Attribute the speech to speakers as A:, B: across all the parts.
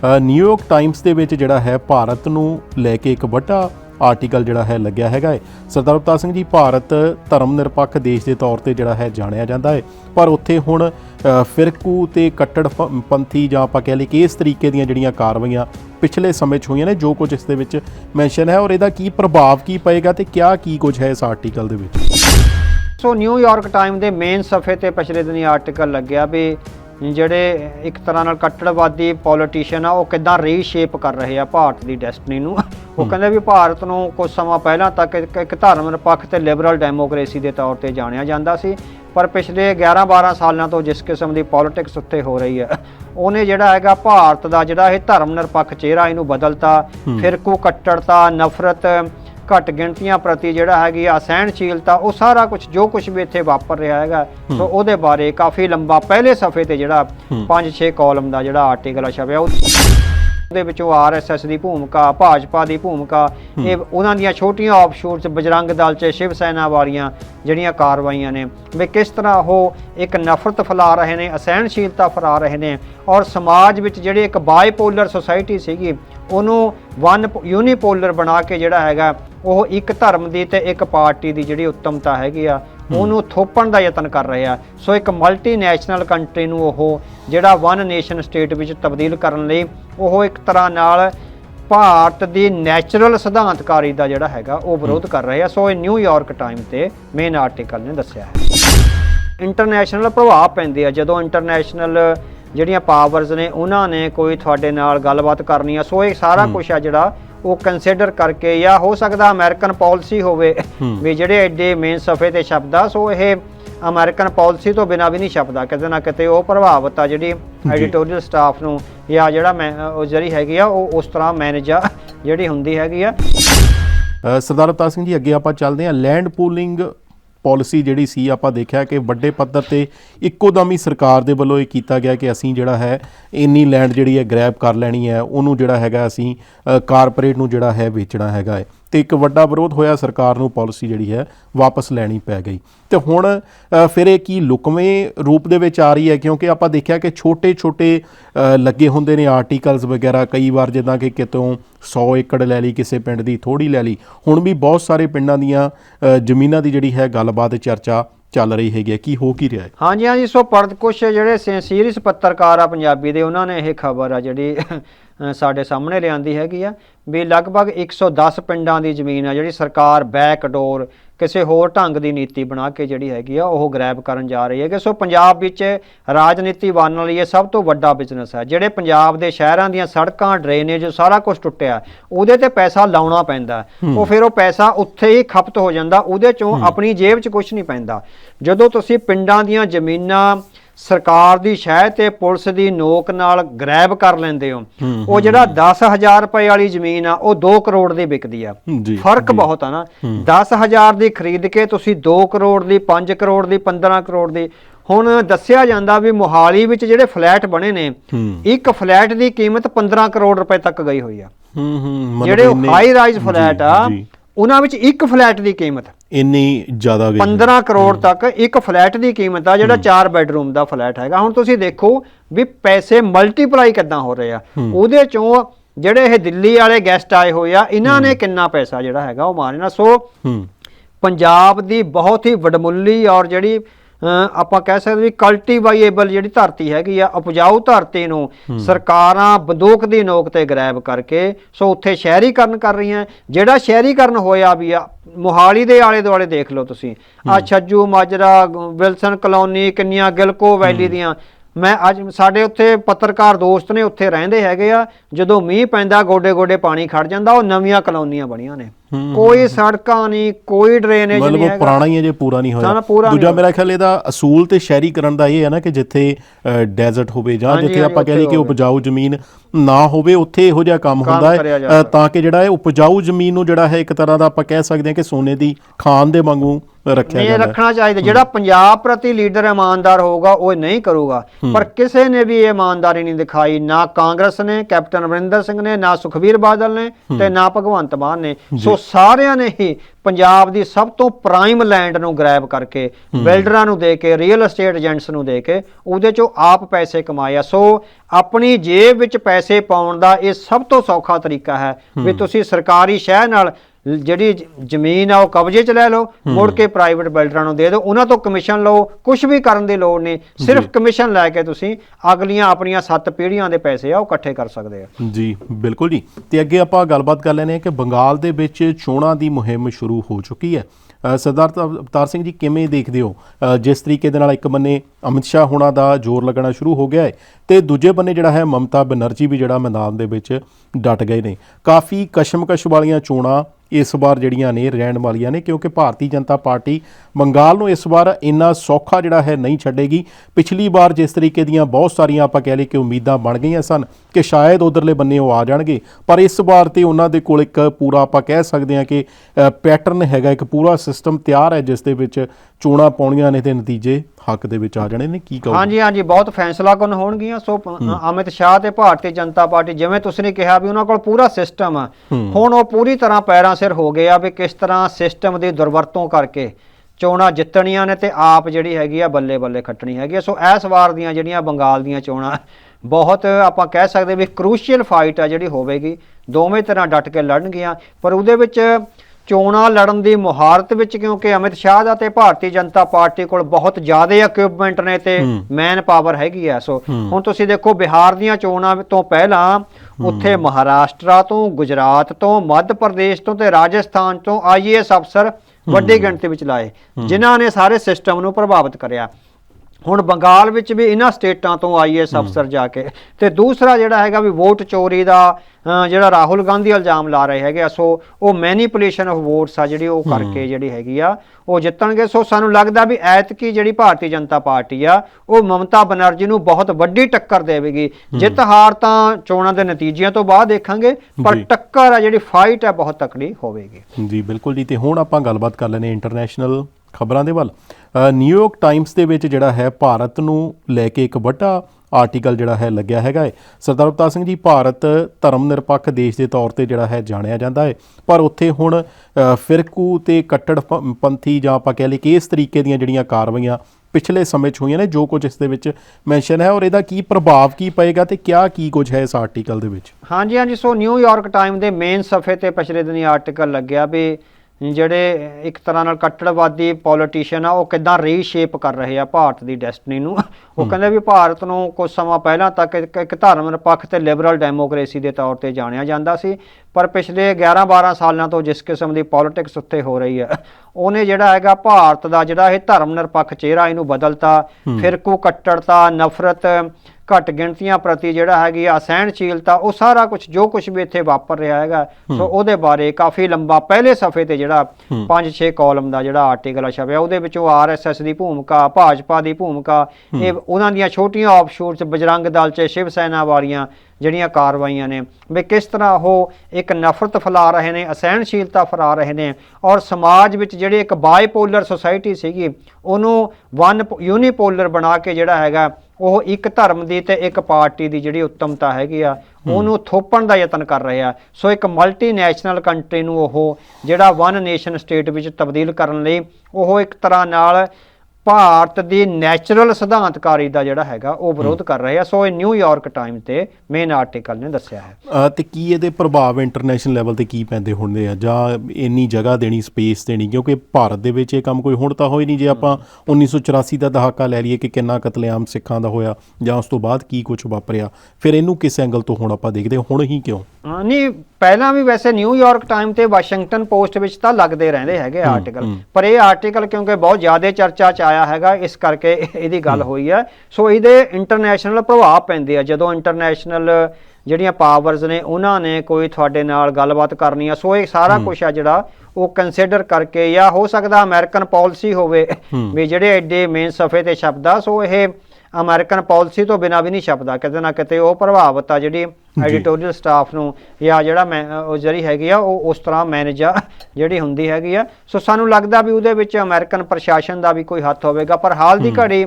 A: ਅ, New York Times ਦੇ ਵਿੱਚ ਜਿਹੜਾ ਹੈ ਭਾਰਤ ਨੂੰ ਲੈ ਕੇ ਇੱਕ ਵੱਡਾ ਆਰਟੀਕਲ ਜਿਹੜਾ ਹੈ ਲੱਗਿਆ ਹੈਗਾ ਹੈ। ਸਰਦਾਰ ਅਵਤਾਰ ਸਿੰਘ ਜੀ ਭਾਰਤ ਧਰਮ ਨਿਰਪੱਖ ਦੇਸ਼ ਦੇ ਤੌਰ ਤੇ ਜਿਹੜਾ ਹੈ ਜਾਣਿਆ ਜਾਂਦਾ ਹੈ। ਪਰ ਉੱਥੇ ਹੁਣ ਫਿਰਕੂ ਤੇ ਕੱਟੜ ਪ- ਪੰਥੀ ਜਾਂ ਆਪਾਂ ਕਹਿ ਲਈਏ ਕਿ ਇਸ ਤਰੀਕੇ ਦੀਆਂ ਜਿਹੜੀਆਂ ਕਾਰਵਾਈਆਂ ਪਿਛਲੇ ਸਮੇਂ 'ਚ ਹੋਈਆਂ ਨੇ ਜੋ ਕੁਝ ਇਸ ਦੇ ਵਿੱਚ ਮੈਂਸ਼ਨ ਹੈ ਔਰ ਇਹਦਾ ਕੀ ਪ੍ਰਭਾਵ ਕੀ ਪਏਗਾ ਤੇ ਕਿਆ ਕੀ ਕੁਝ ਹੈ ਇਸ ਆਰਟੀਕਲ ਦੇ ਵਿੱਚ?
B: ਸੋ ਨਿਊਯਾਰਕ ਟਾਈਮ ਦੇ ਮੇਨ ਸਫੇ ਤੇ ਪਿਛਲੇ ਦਿਨੀ ਆਰਟੀਕਲ ਲੱਗਿਆ ਵੀ ਜਿਹੜੇ ਇੱਕ ਤਰ੍ਹਾਂ ਨਾਲ ਕੱਟੜਵਾਦੀ ਪੋਲੀਟੀਸ਼ੀਅਨ ਆ ਉਹ ਕਿਦਾਂ ਰੀਸ਼ੇਪ ਕਰ ਰਹੇ ਆ ਭਾਰਤ ਦੀ ਡੈਸਟਨੀ ਨੂੰ? ਉਹ ਕਹਿੰਦੇ ਵੀ ਭਾਰਤ ਨੂੰ ਕੁਝ ਸਮਾਂ ਪਹਿਲਾਂ ਤੱਕ ਇੱਕ ਧਰਮ ਨਿਰਪੱਖ ਤੇ ਲਿਬਰਲ ਡੈਮੋਕ੍ਰੇਸੀ ਦੇ ਤੌਰ ਤੇ ਜਾਣਿਆ ਜਾਂਦਾ ਸੀ ਪਰ ਪਿਛਲੇ 11-12 ਸਾਲਾਂ ਤੋਂ ਜਿਸ ਕਿਸਮ ਦੀ ਪੋਲਿਟਿਕਸ ਉੱਤੇ ਹੋ ਰਹੀ ਹੈ ਉਹਨੇ ਜਿਹੜਾ ਹੈਗਾ ਭਾਰਤ ਦਾ ਜਿਹੜਾ ਇਹ ਧਰਮ ਨਿਰਪੱਖ ਚਿਹਰਾ ਇਹਨੂੰ ਬਦਲਤਾ ਫਿਰਕੂ ਕੱਟੜਤਾ ਨਫ਼ਰਤ ਘੱਟ ਗਿਣਤੀਆਂ ਪ੍ਰਤੀ ਜਿਹੜਾ ਹੈਗੀ ਆ ਸਹਿਣਸ਼ੀਲਤਾ ਉਹ ਸਾਰਾ ਕੁਝ ਜੋ ਕੁਝ ਵੀ ਇੱਥੇ ਵਾਪਰ ਰਿਹਾ ਹੈਗਾ ਸੋ ਉਹਦੇ ਬਾਰੇ ਕਾਫੀ ਲੰਬਾ ਪਹਿਲੇ ਸਫੇ ਤੇ ਜਿਹੜਾ 5-6 ਕਾਲਮ ਦਾ ਜਿਹੜਾ ਆਰਟੀਕਲ ਆ ਛਪਿਆ ਉਹ ਉਹਦੇ ਵਿੱਚੋਂ ਆਰਐਸਐਸ ਦੀ ਭੂਮਿਕਾ ਭਾਜਪਾ ਦੀ ਭੂਮਿਕਾ ਇਹ ਉਹਨਾਂ ਦੀਆਂ ਛੋਟੀਆਂ ਆਫਸ਼ੂਟਸ ਬਜਰੰਗ ਦਲ ਚ ਸ਼ਿਵ ਸੈਨਾ ਵਾਲੀਆਂ ਜਿਹੜੀਆਂ ਕਾਰਵਾਈਆਂ ਨੇ। ਵੀ ਕਿਸ ਤਰ੍ਹਾਂ ਉਹ ਇੱਕ ਨਫ਼ਰਤ ਫੈਲਾ ਰਹੇ ਨੇ ਅਸਹਿਣਸ਼ੀਲਤਾ ਫੈਲਾ ਰਹੇ ਨੇ ਔਰ ਸਮਾਜ ਵਿੱਚ ਜਿਹੜੀ ਇੱਕ ਬਾਈਪੋਲਰ ਸੁਸਾਇਟੀ ਸੀਗੀ ਉਹਨੂੰ ਵਨ ਯੂਨੀਪੋਲਰ ਬਣਾ ਕੇ ਜਿਹੜਾ ਹੈਗਾ ਉਹ ਇੱਕ ਧਰਮ ਦੀ ਤੇ ਇੱਕ ਪਾਰਟੀ ਦੀ ਜਿਹੜੀ ਉੱਤਮਤਾ ਹੈਗੀ ਆ ਉਹਨੂੰ ਥੋਪਣ ਦਾ ਯਤਨ ਕਰ ਰਹੇ ਆ। ਸੋ ਇੱਕ ਮਲਟੀਨੈਸ਼ਨਲ ਕੰਟਰੀ ਨੂੰ ਉਹ ਜਿਹੜਾ ਵਨ ਨੇਸ਼ਨ ਸਟੇਟ ਵਿੱਚ ਤਬਦੀਲ ਕਰਨ ਲਈ ਉਹ ਇੱਕ ਤਰ੍ਹਾਂ ਨਾਲ ਭਾਰਤ ਦੀ ਨੈਚੁਰਲ ਸਿਧਾਂਤਕਾਰੀ ਦਾ ਜਿਹੜਾ ਹੈਗਾ ਉਹ ਵਿਰੋਧ ਕਰ ਰਹੇ ਆ ਸੋ ਇਹ ਨਿਊਯਾਰਕ ਟਾਈਮ ਤੇ ਮੇਨ ਆਰਟੀਕਲ ਨੇ ਦੱਸਿਆ ਹੈ। ਇੰਟਰਨੈਸ਼ਨਲ ਪ੍ਰਭਾਵ ਪੈਂਦੇ ਆ। ਜਦੋਂ ਇੰਟਰਨੈਸ਼ਨਲ ਜਿਹੜੀਆਂ ਪਾਵਰਸ ਨੇ ਉਹਨਾਂ ਨੇ ਕੋਈ ਤੁਹਾਡੇ ਨਾਲ ਗੱਲਬਾਤ ਕਰਨੀ ਆ। ਸੋ ਇਹ ਸਾਰਾ ਕੁਝ ਆ ਜਿਹੜਾ ਉਹ ਕੰਸੀਡਰ ਕਰਕੇ ਜਾਂ ਹੋ ਸਕਦਾ ਅਮਰੀਕਨ ਪਾਲਿਸੀ ਹੋਵੇ ਵੀ ਜਿਹੜੇ ਐਡੇ ਮੇਨ ਸਫੇ ਤੇ ਸ਼ਬਦ ਆ ਸੋ ਇਹ ਅਮਰੀਕਨ ਪਾਲਿਸੀ ਤੋਂ ਬਿਨਾ ਵੀ ਨਹੀਂ ਛਪਦਾ। ਕਿਤੇ ਨਾ ਕਿਤੇ ਉਹ ਪ੍ਰਭਾਵਿਤ ਆ ਜਿਹੜੀ ਐਡੀਟੋਰੀਅਲ ਸਟਾਫ ਨੂੰ ਜਾਂ ਜਿਹੜਾ ਮੈਂ ਉਹ ਜਿਹੜੀ ਹੈਗੀ ਆ ਉਹ ਉਸ ਤਰ੍ਹਾਂ ਮੈਨੇਜ ਆ ਜਿਹੜੀ ਹੁੰਦੀ ਹੈਗੀ ਆ।
A: ਸਰਦਾਰ ਅਵਤਾਰ ਸਿੰਘ ਜੀ ਅੱਗੇ ਆਪਾਂ ਚੱਲਦੇ ਹਾਂ। ਲੈਂਡ ਪੂਲਿੰਗ ਪਾਲਿਸੀ ਜਿਹੜੀ ਸੀ ਆਪਾਂ ਦੇਖਿਆ ਕਿ ਵੱਡੇ ਪੱਧਰ ਤੇ ਇੱਕੋ ਦਮ ਹੀ ਸਰਕਾਰ ਦੇ ਵੱਲੋਂ ਇਹ ਕੀਤਾ ਗਿਆ ਕਿ ਅਸੀਂ ਜਿਹੜਾ ਹੈ ਇੰਨੀ ਲੈਂਡ ਜਿਹੜੀ ਹੈ ਗ੍ਰੈਬ ਕਰ ਲੈਣੀ ਹੈ। ਉਹਨੂੰ ਜਿਹੜਾ ਹੈਗਾ ਅਸੀਂ ਕਾਰਪੋਰੇਟ ਨੂੰ ਜਿਹੜਾ ਹੈ ਵੇਚਣਾ ਹੈਗਾ ਹੈ। ਤੇ ਇੱਕ ਵੱਡਾ ਵਿਰੋਧ ਹੋਇਆ ਸਰਕਾਰ ਨੂੰ, ਪਾਲਿਸੀ ਜਿਹੜੀ ਹੈ, ਵਾਪਸ ਲੈਣੀ ਪੈ ਗਈ। ਤੇ ਹੁਣ ਫਿਰ ਇਹ ਕੀ ਲੁਕਵੇਂ ਰੂਪ ਦੇ ਵਿੱਚ ਆ ਰਹੀ ਹੈ? ਕਿਉਂਕਿ ਆਪਾਂ ਦੇਖਿਆ ਕਿ ਛੋਟੇ-ਛੋਟੇ ਲੱਗੇ ਹੁੰਦੇ ਨੇ ਆਰਟੀਕਲਸ ਵਗੈਰਾ, ਕਈ ਵਾਰ ਜਿੱਦਾਂ ਕਿ ਕਿਤੋਂ 100 ਏਕੜ ਲੈ ਲਈ, ਕਿਸੇ ਪਿੰਡ ਦੀ ਥੋੜੀ ਲੈ ਲਈ। ਹੁਣ ਵੀ ਬਹੁਤ ਸਾਰੇ ਪਿੰਡਾਂ ਦੀਆਂ ਜ਼ਮੀਨਾਂ ਦੀ ਜਿਹੜੀ ਹੈ ਗੱਲਬਾਤ, ਚਰਚਾ ਚੱਲ ਰਹੀ ਹੈਗੀ ਹੈ। ਕੀ ਹੋ ਕੀ ਰਿਹਾ ਹੈ?
B: ਹਾਂਜੀ ਹਾਂਜੀ। ਸੋ ਪਰਦ ਕੁਛ ਜਿਹੜੇ ਸੀਰੀਅਸ ਪੱਤਰਕਾਰ ਆ ਪੰਜਾਬੀ ਦੇ, ਉਹਨਾਂ ਨੇ ਇਹ ਖਬਰ ਆ ਜਿਹੜੀ ਸਾਡੇ ਸਾਹਮਣੇ ਲਿਆਂਦੀ ਹੈਗੀ ਆ ਵੀ ਲਗਭਗ 110 ਪਿੰਡਾਂ ਦੀ ਜ਼ਮੀਨ ਆ ਜਿਹੜੀ ਸਰਕਾਰ ਬੈਕਡੋਰ ਕਿਸੇ ਹੋਰ ਢੰਗ ਦੀ ਨੀਤੀ ਬਣਾ ਕੇ ਜਿਹੜੀ ਹੈਗੀ ਆ ਉਹ ਗ੍ਰੈਬ ਕਰਨ ਜਾ ਰਹੀ ਹੈ ਕਿ ਸੋ ਪੰਜਾਬ ਵਿੱਚ ਰਾਜਨੀਤੀ ਬਣਨ ਲਈ ਇਹ ਸਭ ਤੋਂ ਵੱਡਾ ਬਿਜ਼ਨਸ ਹੈ ਜਿਹੜੇ ਪੰਜਾਬ ਦੇ ਸ਼ਹਿਰਾਂ ਦੀਆਂ ਸੜਕਾਂ ਡਰੇਨੇਜ ਸਾਰਾ ਕੁਝ ਟੁੱਟਿਆ ਉਹਦੇ ਤੇ ਪੈਸਾ ਲਾਉਣਾ ਪੈਂਦਾ। ਉਹ ਫਿਰ ਉਹ ਪੈਸਾ ਉੱਥੇ ਹੀ ਖਪਤ ਹੋ ਜਾਂਦਾ ਉਹਦੇ ਚੋਂ ਆਪਣੀ ਜੇਬ 'ਚ ਕੁਝ ਨਹੀਂ ਪੈਂਦਾ। ਜਦੋਂ ਤੁਸੀਂ ਪਿੰਡਾਂ ਦੀਆਂ ਜ਼ਮੀਨਾਂ ਸਰਕਾਰ ਦੀ ਸ਼ਹਿ ਤੇ ਪੁਲਿਸ ਦੀ ਨੋਕ ਨਾਲ ਗ੍ਰੈਬ ਕਰ ਲੈਂਦੇ ਹੋ। ਉਹ ਜਿਹੜਾ 10000 ਰੁਪਏ ਵਾਲੀ ਜ਼ਮੀਨ ਆ ਉਹ 2 ਕਰੋੜ ਦੀ ਵਿਕਦੀ ਆ। ਫ਼ਰਕ ਬਹੁਤ ਆ ਨਾ। 10000 ਦੀ ਖਰੀਦ ਕੇ ਤੁਸੀਂ 2 ਕਰੋੜ ਦੀ 5 ਕਰੋੜ ਦੀ 15 ਕਰੋੜ ਦੀ। ਹੁਣ ਦੱਸਿਆ ਜਾਂਦਾ ਵੀ ਮੋਹਾਲੀ ਵਿੱਚ ਜਿਹੜੇ ਫਲੈਟ ਬਣੇ ਨੇ ਇੱਕ ਫਲੈਟ ਦੀ ਕੀਮਤ 15 ਕਰੋੜ ਰੁਪਏ ਤੱਕ ਗਈ ਹੋਈ ਆ।
A: ਹੂੰ ਹੂੰ ਮਤਲਬ
B: ਜਿਹੜੇ ਹਾਈ ਰਾਈਜ਼ ਫਲੈਟ ਆ ਉਹਨਾਂ ਵਿੱਚ ਇੱਕ ਫਲੈਟ ਦੀ ਕੀਮਤ।
A: ਇੰਨੀ ਜ਼ਿਆਦਾ ਗਈ।
B: 15 ਕਰੋੜ ਤੱਕ ਇੱਕ ਫਲੈਟ ਦੀ ਕੀਮਤ ਆ ਜਿਹੜਾ 4 ਬੈੱਡਰੂਮ ਦਾ ਫਲੈਟ ਹੈਗਾ। ਹੁਣ ਤੁਸੀਂ ਦੇਖੋ ਵੀ ਪੈਸੇ ਮਲਟੀਪਲਾਈ ਕਿੱਦਾਂ ਹੋ ਰਹੇ ਆ। ਉਹਦੇ ਚੋਂ ਜਿਹੜੇ ਇਹ ਦਿੱਲੀ ਵਾਲੇ ਗੈਸਟ ਆਏ ਹੋਏ ਆ ਇਹਨਾਂ ਨੇ ਕਿੰਨਾ ਪੈਸਾ ਜਿਹੜਾ ਹੈਗਾ ਉਹ ਮਾਰਨਾ ਸੋ ਪੰਜਾਬ ਦੀ ਬਹੁਤ ਹੀ ਵਡਮੁੱਲੀ ਔਰ ਜਿਹੜੀ ਆਪਾਂ ਕਹਿ ਸਕਦੇ ਵੀ ਕਲਟੀਵਾਈਏਬਲ ਜਿਹੜੀ ਧਰਤੀ ਹੈਗੀ ਆ ਉਪਜਾਊ ਧਰਤੀ ਨੂੰ ਸਰਕਾਰਾਂ ਬੰਦੂਕ ਦੀ ਨੋਕ ਤੇ ਗ੍ਰੈਬ ਕਰਕੇ ਸੋ ਉੱਥੇ ਸ਼ਹਿਰੀਕਰਨ ਕਰ ਰਹੀਆਂ। ਜਿਹੜਾ ਸ਼ਹਿਰੀਕਰਨ ਹੋਇਆ ਵੀ ਆ ਮੁਹਾਲੀ ਦੇ ਆਲੇ ਦੁਆਲੇ ਦੇਖ ਲਓ ਤੁਸੀਂ। ਆ ਛੱਜੂ ਮਾਜਰਾ ਵਿਲਸਨ ਕਲੋਨੀ ਕਿੰਨੀਆਂ ਗਿਲਕੋ ਵੈਲੀ ਦੀਆਂ। ਮੈਂ ਅੱਜ ਸਾਡੇ ਉੱਥੇ ਪੱਤਰਕਾਰ ਦੋਸਤ ਨੇ ਉੱਥੇ ਰਹਿੰਦੇ ਹੈਗੇ ਆ। ਜਦੋਂ ਮੀਂਹ ਪੈਂਦਾ ਗੋਡੇ ਗੋਡੇ ਪਾਣੀ ਖੜ ਜਾਂਦਾ ਉਹ ਨਵੀਆਂ ਕਲੋਨੀਆਂ ਬਣੀਆਂ ਨੇ। ਕੋਈ ਸੜਕਾਂ ਨਹੀਂ ਕੋਈ ਡਰੇਨੇਜ
A: ਮਤਲਬ
B: ਨਹੀਂ
A: ਉਹ
B: ਹੈਗਾ।
A: ਪੁਰਾਣਾ ਹੀ ਹੈ ਜੇ ਪੂਰਾ ਨਹੀਂ ਹੋਇਆ। ਦੂਜਾ। ਮੇਰਾ ਖਿਆਲ ਇਹਦਾ ਅਸੂਲ ਤੇ ਸ਼ਹਿਰੀਕਰਨ ਦਾ ਇਹ ਹੈ ਨਾ ਕਿ ਜਿੱਥੇ ਡੈਜ਼ਰਟ ਹੋਵੇ ਜਾਂ ਜਿੱਥੇ ਆਪਾਂ ਕਹਿ ਲਈਏ ਕਿ ਉਪਜਾਊ ਜ਼ਮੀਨ ਨਾ ਹੋਵੇ ਉੱਥੇ ਇਹੋ ਜਿਹਾ ਕੰਮ ਹੁੰਦਾ ਹੈ। ਤਾਂ ਕਿ ਜਿਹੜਾ ਹੈ ਉਪਜਾਊ ਜ਼ਮੀਨ ਨੂੰ ਜਿਹੜਾ ਹੈ ਇੱਕ ਤਰ੍ਹਾਂ ਦਾ ਆਪਾਂ ਕਹਿ ਸਕਦੇ ਹਾਂ ਕਿ ਸੋਨੇ ਦੀ ਖਾਨ ਦੇ ਵਾਂਗੂ ਰੱਖਿਆ
B: ਇਹ
A: ਜਾਂਦਾ ਹੈ।
B: ਰੱਖਣਾ ਚਾਹੀਦਾ। ਜਿਹੜਾ ਪੰਜਾਬ ਪ੍ਰਤੀ ਲੀਡਰ ਇਮਾਨਦਾਰ ਹੋਊਗਾ ਉਹ ਨਹੀਂ ਕਰੂਗਾ। ਪਰ ਕਿਸੇ ਨੇ ਵੀ ਇਹ ਇਮਾਨਦਾਰੀ ਨਹੀਂ ਦਿਖਾਈ। ਨਾ ਕਾਂਗਰਸ ਨੇ ਕੈਪਟਨ ਅਮਰਿੰਦਰ ਸਿੰਘ ਨੇ ਨਾ ਸੁਖਬੀਰ ਬਾਦਲ ਨੇ ਤੇ ਨਾ ਭਗਵੰਤ ਮਾਨ ਨੇ। ਸੋ ਸਾਰਿਆਂ ਨੇ ਹੀ ਪੰਜਾਬ ਦੀ ਸਭ ਤੋਂ ਪ੍ਰਾਈਮ ਲੈਂਡ ਨੂੰ ਗ੍ਰੈਬ ਕਰਕੇ ਬਿਲਡਰਾਂ ਨੂੰ ਦੇ ਕੇ ਰੀਅਲ ਏਸਟੇਟ ਏਜੰਟਸ ਨੂੰ ਦੇ ਕੇ ਉਹਦੇ ਚੋਂ ਆਪ ਪੈਸੇ ਕਮਾਏ ਆ ਸੋ ਆਪਣੀ ਜੇਬ ਵਿੱਚ ਪੈਸੇ ਪਾਉਣ ਦਾ ਇਹ ਸਭ ਤੋਂ ਸੌਖਾ ਤਰੀਕਾ ਹੈ ਵੀ ਤੁਸੀਂ ਸਰਕਾਰੀ ਸ਼ਹਿ ਨਾਲ ਜਿਹੜੀ ਜ਼ਮੀਨ ਆ ਉਹ ਕਬਜ਼ੇ 'ਚ ਲੈ ਲਓ ਮੁੜ ਕੇ ਪ੍ਰਾਈਵੇਟ ਬਿਲਡਰਾਂ ਨੂੰ ਦੇ ਦਿਓ ਉਹਨਾਂ ਤੋਂ ਕਮਿਸ਼ਨ ਲਓ ਕੁਝ ਵੀ ਕਰਨ ਦੀ ਲੋੜ ਨਹੀਂ ਸਿਰਫ ਕਮਿਸ਼ਨ ਲੈ ਕੇ ਤੁਸੀਂ ਅਗਲੀਆਂ ਆਪਣੀਆਂ ਸੱਤ ਪੀੜ੍ਹੀਆਂ ਦੇ ਪੈਸੇ ਆ ਉਹ ਇਕੱਠੇ ਕਰ ਸਕਦੇ ਆ।
A: ਜੀ ਬਿਲਕੁਲ ਜੀ। ਤੇ ਅੱਗੇ ਆਪਾਂ ਗੱਲਬਾਤ ਕਰ ਲੈਂਦੇ ਹਾਂ ਕਿ ਬੰਗਾਲ ਦੇ ਵਿੱਚ ਚੋਣਾਂ ਦੀ ਮੁਹਿੰਮ ਸ਼ੁਰੂ ਹੋ ਚੁੱਕੀ ਹੈ। ਸਰਦਾਰ ਅਵਤਾਰ ਸਿੰਘ ਜੀ ਕਿਵੇਂ ਦੇਖਦੇ ਹੋ? ਜਿਸ ਤਰੀਕੇ ਦੇ ਨਾਲ ਇੱਕ ਬੰਨੇ ਅਮਿਤ ਸ਼ਾਹ ਹੋਣਾ ਦਾ ਜ਼ੋਰ ਲੱਗਣਾ ਸ਼ੁਰੂ ਹੋ ਗਿਆ ਹੈ ਤੇ ਦੂਜੇ ਬੰਨੇ ਜਿਹੜਾ ਹੈ ਮਮਤਾ ਬਨਰਜੀ ਵੀ ਜਿਹੜਾ ਮੈਦਾਨ ਦੇ ਵਿੱਚ ਡਟ ਗਏ ਨੇ। ਕਾਫੀ ਕਸ਼ਮਕਸ਼ ਵਾਲੀਆਂ ਚੋਣਾਂ ਇਸ ਵਾਰ ਜਿਹੜੀਆਂ ਨੇ ਰਹਿਣ ਵਾਲੀਆਂ ਨੇ, ਕਿਉਂਕਿ ਭਾਰਤੀ ਜਨਤਾ ਪਾਰਟੀ ਬੰਗਾਲ ਨੂੰ ਇਸ ਵਾਰ ਇੰਨਾ ਸੌਖਾ ਜਿਹੜਾ ਹੈ ਨਹੀਂ ਛੱਡੇਗੀ। ਪਿਛਲੀ ਵਾਰ ਜਿਸ ਤਰੀਕੇ ਦੀਆਂ ਬਹੁਤ ਸਾਰੀਆਂ ਆਪਾਂ ਕਹਿ ਲਈਏ ਕਿ ਉਮੀਦਾਂ ਬਣ ਗਈਆਂ ਸਨ ਕਿ ਸ਼ਾਇਦ ਉਧਰਲੇ ਬੰਨੇ ਉਹ ਆ ਜਾਣਗੇ, ਪਰ ਇਸ ਵਾਰ ਤੇ ਉਹਨਾਂ ਦੇ ਕੋਲ ਇੱਕ ਪੂਰਾ ਆਪਾਂ ਕਹਿ ਸਕਦੇ ਹਾਂ ਕਿ ਪੈਟਰਨ ਹੈਗਾ, ਇੱਕ ਪੂਰਾ ਸਿਸਟਮ ਤਿਆਰ ਹੈ, ਜਿਸ ਦੇ ਵਿੱਚ ਚੋਣਾਂ ਪਾਉਣੀਆਂ ਨੇ ਤੇ ਨਤੀਜੇ। ਹੱਕ ਦੇ ਵਿੱਚ ਆ ਜਾਣੇ ਨੇ ਕੀ ਕਹੋ
B: ਹਾਂਜੀ ਹਾਂਜੀ ਬਹੁਤ ਫੈਸਲਾਕੁਨ ਹੋਣਗੀਆਂ ਸੋ ਅਮਿਤ ਸ਼ਾਹ ਤੇ ਭਾਰਤੀ ਜਨਤਾ ਪਾਰਟੀ ਜਿਵੇਂ ਤੁਸੀਂ ਨੇ ਕਿਹਾ ਵੀ ਉਹਨਾਂ ਕੋਲ ਪੂਰਾ ਸਿਸਟਮ ਆ। ਹੁਣ ਉਹ ਪੂਰੀ ਤਰ੍ਹਾਂ ਪੈਰਾਂ ਸਿਰ ਹੋ ਗਏ ਆ ਵੀ ਕਿਸ ਤਰ੍ਹਾਂ ਸਿਸਟਮ ਦੀ ਦੁਰਵਰਤੋਂ ਕਰਕੇ ਚੋਣਾਂ ਜਿੱਤਣੀਆਂ ਨੇ ਤੇ ਆਪ ਜਿਹੜੀ ਹੈਗੀ ਆ ਬੱਲੇ ਬੱਲੇ ਖੱਟਣੀ ਹੈਗੀ ਆ। ਸੋ ਇਸ ਵਾਰ ਦੀਆਂ ਜਿਹੜੀਆਂ ਬੰਗਾਲ ਦੀਆਂ ਚੋਣਾਂ ਬਹੁਤ ਆਪਾਂ ਕਹਿ ਸਕਦੇ ਵੀ ਕ੍ਰੂਸ਼ੀਅਲ ਫਾਈਟ ਆ ਜਿਹੜੀ ਹੋਵੇਗੀ। ਦੋਵੇਂ ਤਰ੍ਹਾਂ ਡਟ ਕੇ ਲੜਨਗੀਆਂ ਪਰ ਉਹਦੇ ਵਿੱਚ ਚੋਣਾਂ ਲੜਨ ਦੀ ਮੁਹਾਰਤ ਵਿੱਚ ਕਿਉਂਕਿ ਅਮਿਤ ਸ਼ਾਹ ਦਾ ਤੇ ਭਾਰਤੀ ਜਨਤਾ ਪਾਰਟੀ ਕੋਲ ਬਹੁਤ ਜ਼ਿਆਦਾ ਇਕਵਿਪਮੈਂਟ ਨੇ ਤੇ ਮੈਨ ਪਾਵਰ ਹੈਗੀ ਆ ਸੋ ਹੁਣ ਤੁਸੀਂ ਦੇਖੋ ਬਿਹਾਰ ਦੀਆਂ ਚੋਣਾਂ ਤੋਂ ਪਹਿਲਾਂ ਉੱਥੇ ਮਹਾਰਾਸ਼ਟਰ ਤੋਂ ਗੁਜਰਾਤ ਤੋਂ ਮੱਧ ਪ੍ਰਦੇਸ਼ ਤੋਂ ਤੇ ਰਾਜਸਥਾਨ ਤੋਂ ਆਈਏਐਸ ਅਫਸਰ ਵੱਡੀ ਗਿਣਤੀ ਵਿੱਚ ਲਾਏ ਜਿਨ੍ਹਾਂ ਨੇ ਸਾਰੇ ਸਿਸਟਮ ਨੂੰ ਪ੍ਰਭਾਵਿਤ ਕਰਿਆ। ਹੁਣ ਬੰਗਾਲ ਵਿੱਚ ਵੀ ਇਹਨਾਂ ਸਟੇਟਾਂ ਤੋਂ ਆਈਐਸ ਅਫਸਰ ਜਾ ਕੇ। ਤੇ ਦੂਸਰਾ ਜਿਹੜਾ ਹੈਗਾ ਵੀ ਵੋਟ ਚੋਰੀ ਦਾ ਜਿਹੜਾ ਰਾਹੁਲ ਗਾਂਧੀ ਇਲਜ਼ਾਮ ਲਾ ਰਹੇ ਹੈਗੇ ਆ ਸੋ ਉਹ ਮੈਨੀਪੂਲੇਸ਼ਨ ਆਫ ਵੋਟਸ ਆ ਜਿਹੜੀ ਉਹ ਕਰਕੇ ਜਿਹੜੀ ਹੈਗੀ ਆ ਉਹ ਜਿੱਤਣਗੇ। ਸੋ ਸਾਨੂੰ ਲੱਗਦਾ ਵੀ ਐਤਕੀ ਜਿਹੜੀ ਭਾਰਤੀ ਜਨਤਾ ਪਾਰਟੀ ਆ ਉਹ ਮਮਤਾ ਬਨਰਜੀ ਨੂੰ ਬਹੁਤ ਵੱਡੀ ਟੱਕਰ ਦੇਵੇਗੀ। ਜਿੱਤ ਹਾਰ ਤਾਂ ਚੋਣਾਂ ਦੇ ਨਤੀਜਿਆਂ ਤੋਂ ਬਾਅਦ ਦੇਖਾਂਗੇ ਪਰ। ਟੱਕਰ ਆ ਜਿਹੜੀ ਫਾਈਟ ਆ ਬਹੁਤ ਤਕੜੀ ਹੋਵੇਗੀ।
A: ਜੀ ਬਿਲਕੁਲ ਜੀ। ਤੇ ਹੁਣ ਆਪਾਂ ਗੱਲਬਾਤ ਕਰ ਲੈਨੇ ਇੰਟਰਨੈਸ਼ਨਲ ਖਬਰਾਂ ਦੇ ਵੱਲ। ਅ, ਨਿਊਯਾਰਕ ਟਾਈਮਸ ਦੇ ਵਿੱਚ ਜਿਹੜਾ ਹੈ ਭਾਰਤ ਨੂੰ ਲੈ ਕੇ ਇੱਕ ਵੱਡਾ ਆਰਟੀਕਲ ਜਿਹੜਾ ਹੈ ਲੱਗਿਆ ਹੈਗਾ ਹੈ ਸਰਦਾਰ ਅਵਤਾਰ ਸਿੰਘ ਜੀ ਭਾਰਤ ਧਰਮ ਨਿਰਪੱਖ ਦੇਸ਼ ਦੇ ਤੌਰ ਤੇ ਜਿਹੜਾ ਹੈ ਜਾਣਿਆ ਜਾਂਦਾ ਹੈ ਪਰ ਉੱਥੇ ਹੁਣ ਫਿਰਕੂ ਤੇ ਕੱਟੜ ਪ- ਪੰਥੀ ਜਾਂ ਆਪਾਂ ਕਹਿ ਲਈਏ ਕਿ ਇਸ ਤਰੀਕੇ ਦੀਆਂ ਜਿਹੜੀਆਂ ਕਾਰਵਾਈਆਂ ਪਿਛਲੇ ਸਮੇਂ 'ਚ ਹੋਈਆਂ ਨੇ ਜੋ ਕੁਝ ਇਸ ਦੇ ਵਿੱਚ ਮੈਂਸ਼ਨ ਹੈ ਔਰ ਇਹਦਾ ਕੀ ਪ੍ਰਭਾਵ ਕੀ ਪਏਗਾ ਤੇ ਕਿਆ ਕੀ ਕੁਝ ਹੈ ਇਸ ਆਰਟੀਕਲ ਦੇ ਵਿੱਚ?
B: ਹਾਂਜੀ ਹਾਂਜੀ। ਸੋ ਨਿਊਯਾਰਕ ਟਾਈਮ ਦੇ ਮੇਨ ਸਫੇ ਤੇ ਪਿਛਲੇ ਦਿਨੀ ਆਰਟੀਕਲ ਲੱਗਿਆ ਵੀ ਜਿਹੜੇ ਇੱਕ ਤਰ੍ਹਾਂ ਨਾਲ ਕੱਟੜਵਾਦੀ ਪੋਲੀਟੀਸ਼ੀਅਨ ਆ ਉਹ ਕਿਦਾਂ ਰੀਸ਼ੇਪ ਕਰ ਰਹੇ ਆ ਭਾਰਤ ਦੀ ਡੈਸਟਨੀ ਨੂੰ? ਉਹ ਕਹਿੰਦੇ ਵੀ ਭਾਰਤ ਨੂੰ ਕੁਝ ਸਮਾਂ ਪਹਿਲਾਂ ਤੱਕ ਇੱਕ ਧਰਮ ਨਿਰਪੱਖ ਤੇ ਲਿਬਰਲ ਡੈਮੋਕ੍ਰੇਸੀ ਦੇ ਤੌਰ ਤੇ ਜਾਣਿਆ ਜਾਂਦਾ ਸੀ ਪਰ ਪਿਛਲੇ 11-12 ਸਾਲਾਂ ਤੋਂ ਜਿਸ ਕਿਸਮ ਦੀ ਪੋਲਿਟਿਕਸ ਉੱਤੇ ਹੋ ਰਹੀ ਹੈ ਉਹਨੇ ਜਿਹੜਾ ਹੈਗਾ ਭਾਰਤ ਦਾ ਜਿਹੜਾ ਇਹ ਧਰਮ ਨਿਰਪੱਖ ਚਿਹਰਾ ਇਹਨੂੰ ਬਦਲਤਾ ਫਿਰਕੂ ਕੱਟੜਤਾ ਨਫ਼ਰਤ ਘੱਟ ਗਿਣਤੀਆਂ ਪ੍ਰਤੀ ਜਿਹੜਾ ਹੈਗੀ ਆ ਅਸਹਿਣਸ਼ੀਲਤਾ ਉਹ ਸਾਰਾ ਕੁਝ ਜੋ ਕੁਝ ਵੀ ਇੱਥੇ ਵਾਪਰ ਰਿਹਾ ਹੈਗਾ। ਸੋ ਉਹਦੇ ਬਾਰੇ ਕਾਫੀ ਲੰਬਾ ਪਹਿਲੇ ਸਫੇ ਤੇ ਜਿਹੜਾ 5-6 ਕਾਲਮ ਦਾ ਜਿਹੜਾ ਆਰਟੀਕਲ ਆ ਛਪਿਆ ਉਹਦੇ ਵਿੱਚੋਂ ਆਰਐਸਐਸ ਦੀ ਭੂਮਿਕਾ ਭਾਜਪਾ ਦੀ ਭੂਮਿਕਾ ਇਹ ਉਹਨਾਂ ਦੀਆਂ ਛੋਟੀਆਂ ਆਫਸ਼ੋਰਸ ਬਜਰੰਗ ਦਲ ਚ ਸ਼ਿਵ ਸੈਨਾ ਵਾਲੀਆਂ ਜਿਹੜੀਆਂ ਕਾਰਵਾਈਆਂ ਨੇ ਵੀ ਕਿਸ ਤਰ੍ਹਾਂ ਉਹ ਇੱਕ ਨਫ਼ਰਤ ਫੈਲਾ ਰਹੇ ਨੇ ਅਸਹਿਣਸ਼ੀਲਤਾ ਫੈਲਾ ਰਹੇ ਨੇ ਔਰ ਸਮਾਜ ਵਿੱਚ ਜਿਹੜੀ ਇੱਕ ਬਾਈਪੋਲਰ ਸੁਸਾਇਟੀ ਸੀਗੀ ਉਹਨੂੰ ਵਨ ਯੂਨੀਪੋਲਰ ਬਣਾ ਕੇ ਜਿਹੜਾ ਹੈਗਾ ਉਹ ਇੱਕ ਧਰਮ ਦੀ ਤੇ ਇੱਕ ਪਾਰਟੀ ਦੀ ਜਿਹੜੀ ਉੱਤਮਤਾ ਹੈਗੀ ਆ ਉਹਨੂੰ ਥੋਪਣ ਦਾ ਯਤਨ ਕਰ ਰਹੇ ਆ। ਸੋ ਇੱਕ ਮਲਟੀਨੈਸ਼ਨਲ ਕੰਟਰੀ ਨੂੰ ਉਹ ਜਿਹੜਾ ਵਨ ਨੇਸ਼ਨ ਸਟੇਟ ਵਿੱਚ ਤਬਦੀਲ ਕਰਨ ਲਈ ਉਹ ਇੱਕ ਤਰ੍ਹਾਂ ਨਾਲ ਭਾਰਤ ਦੀ ਨੈਚੁਰਲ ਸਿਧਾਂਤਕਾਰੀ ਦਾ ਜਿਹੜਾ ਹੈਗਾ ਉਹ ਵਿਰੋਧ ਕਰ ਰਹੇ ਆ। ਸੋ ਇਹ ਨਿਊਯਾਰਕ ਟਾਈਮ ਤੇ ਮੇਨ ਆਰਟੀਕਲ ਨੇ ਦੱਸਿਆ ਹੈ।
A: ਤੇ ਕੀ ਇਹਦੇ ਪ੍ਰਭਾਵ ਇੰਟਰਨੈਸ਼ਨਲ ਲੈਵਲ ਤੇ ਕੀ ਪੈਂਦੇ ਹੁੰਦੇ ਆ? ਜਾਂ ਇੰਨੀ ਜਗ੍ਹਾ ਦੇਣੀ ਸਪੇਸ ਦੇਣੀ? ਕਿਉਂਕਿ ਭਾਰਤ ਦੇ ਵਿੱਚ ਇਹ ਕੰਮ ਕੋਈ ਹੁਣ ਤਾਂ ਹੋਈ ਨਹੀਂ। ਜੇ ਆਪਾਂ 1984 ਦਾ ਦਹਾਕਾ ਲੈ ਲਈਏ ਕਿ ਕਿੰਨਾ ਕਤਲੇਆਮ ਸਿੱਖਾਂ ਦਾ ਹੋਇਆ ਜਾਂ ਉਸ ਤੋਂ ਬਾਅਦ ਕੀ ਕੁਝ ਵਾਪਰਿਆ ਫਿਰ ਇਹਨੂੰ ਕਿਸ ਐਂਗਲ ਤੋਂ ਹੁਣ ਆਪਾਂ ਦੇਖਦੇ ਹੁਣ ਹੀ ਕਿਉਂ?
B: ਹਾਂ, ਨਹੀਂ ਪਹਿਲਾਂ ਵੀ ਵੈਸੇ ਨਿਊਯਾਰਕ ਟਾਈਮ ਤੇ ਵਾਸ਼ਿੰਗਟਨ ਪੋਸਟ ਵਿੱਚ ਤਾਂ ਲੱਗਦੇ ਰਹਿੰਦੇ ਹੈਗੇ ਆਰਟੀਕਲ ਪਰ ਇਹ ਆਰਟੀਕਲ ਕਿਉਂਕਿ ਬਹੁਤ ਜ਼ਿਆਦਾ ਚਰਚਾ ਚ ਆਇਆ ਹੈਗਾ ਇਸ ਕਰਕੇ ਇਹਦੀ ਗੱਲ ਹੋਈ ਹੈ। ਸੋ ਇਹਦੇ ਇੰਟਰਨੈਸ਼ਨਲ ਪ੍ਰਭਾਵ ਪੈਂਦੇ ਆ। ਜਦੋਂ ਇੰਟਰਨੈਸ਼ਨਲ ਜਿਹੜੀਆਂ ਪਾਵਰਸ ਨੇ ਉਹਨਾਂ ਨੇ ਕੋਈ ਤੁਹਾਡੇ ਨਾਲ ਗੱਲਬਾਤ ਕਰਨੀ ਆ। ਸੋ ਇਹ ਸਾਰਾ ਕੁਝ ਆ ਜਿਹੜਾ ਉਹ ਕੰਸੀਡਰ ਕਰਕੇ ਜਾਂ ਹੋ ਸਕਦਾ ਅਮਰੀਕਨ ਪਾਲਿਸੀ ਹੋਵੇ ਵੀ ਜਿਹੜੇ ਐਡੇ ਮੇਨ ਸਫੇ ਤੇ ਸ਼ਬਦ ਆ ਸੋ ਇਹ ਅਮਰੀਕਨ ਪਾਲਿਸੀ ਤੋਂ ਬਿਨਾਂ ਵੀ ਨਹੀਂ ਛਪਦਾ। ਕਿਤੇ ਨਾ ਕਿਤੇ ਉਹ ਪ੍ਰਭਾਵਿਤ ਆ ਜਿਹੜੀ ਐਡੀਟੋਰੀਅਲ ਸਟਾਫ ਨੂੰ ਜਾਂ ਜਿਹੜਾ ਮੈਂ ਉਹ ਜਿਹੜੀ ਹੈਗੀ ਆ ਉਹ ਉਸ ਤਰ੍ਹਾਂ ਮੈਨੇਜ ਆ ਜਿਹੜੀ ਹੁੰਦੀ ਹੈਗੀ ਆ। ਸੋ ਸਾਨੂੰ ਲੱਗਦਾ ਵੀ ਉਹਦੇ ਵਿੱਚ ਅਮਰੀਕਨ ਪ੍ਰਸ਼ਾਸਨ ਦਾ ਵੀ ਕੋਈ ਹੱਥ ਹੋਵੇਗਾ ਪਰ ਹਾਲ ਦੀ ਘੜੀ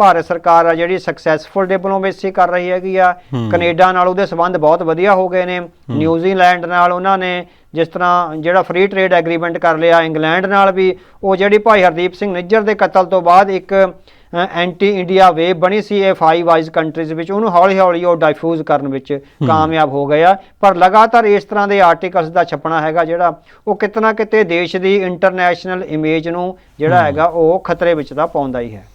B: ਭਾਰਤ ਸਰਕਾਰ ਆ ਜਿਹੜੀ ਸਕਸੈਸਫੁਲ ਡਿਪਲੋਮੇਸੀ ਕਰ ਰਹੀ ਹੈਗੀ ਆ। ਕੈਨੇਡਾ ਨਾਲ ਉਹਦੇ ਸਬੰਧ ਬਹੁਤ ਵਧੀਆ ਹੋ ਗਏ ਨੇ। ਨਿਊਜ਼ੀਲੈਂਡ ਨਾਲ ਉਹਨਾਂ ਨੇ ਜਿਸ ਤਰ੍ਹਾਂ ਜਿਹੜਾ ਫ੍ਰੀ ਟ੍ਰੇਡ ਐਗਰੀਮੈਂਟ ਕਰ ਲਿਆ ਇੰਗਲੈਂਡ ਨਾਲ ਵੀ ਉਹ ਜਿਹੜੀ ਭਾਈ ਹਰਦੀਪ ਸਿੰਘ ਨਿੱਜਰ ਦੇ ਕਤਲ ਤੋਂ ਬਾਅਦ ਇੱਕ ਐਂਟੀ ਇੰਡੀਆ ਵੇਵ ਬਣੀ ਸੀ ਇਹ ਫਾਈਵ ਵਾਈਜ਼ ਕੰਟਰੀਜ਼ ਵਿੱਚ। ਉਹਨੂੰ ਹੌਲੀ ਹੌਲੀ ਉਹ ਡਾਈਫਿਊਜ਼ ਕਰਨ ਵਿੱਚ ਕਾਮਯਾਬ ਹੋ ਗਏ ਆ ਪਰ ਲਗਾਤਾਰ ਇਸ ਤਰ੍ਹਾਂ ਦੇ ਆਰਟੀਕਲਸ ਦਾ ਛਪਣਾ ਹੈਗਾ ਜਿਹੜਾ ਉਹ ਕਿਤਨਾ ਕਿਤੇ ਦੇਸ਼ ਦੀ ਇੰਟਰਨੈਸ਼ਨਲ ਇਮੇਜ ਨੂੰ ਜਿਹੜਾ ਹੈਗਾ ਉਹ ਖਤਰੇ ਵਿੱਚ ਦਾ ਪਾਉਂਦਾ ਹੀ ਹੈ।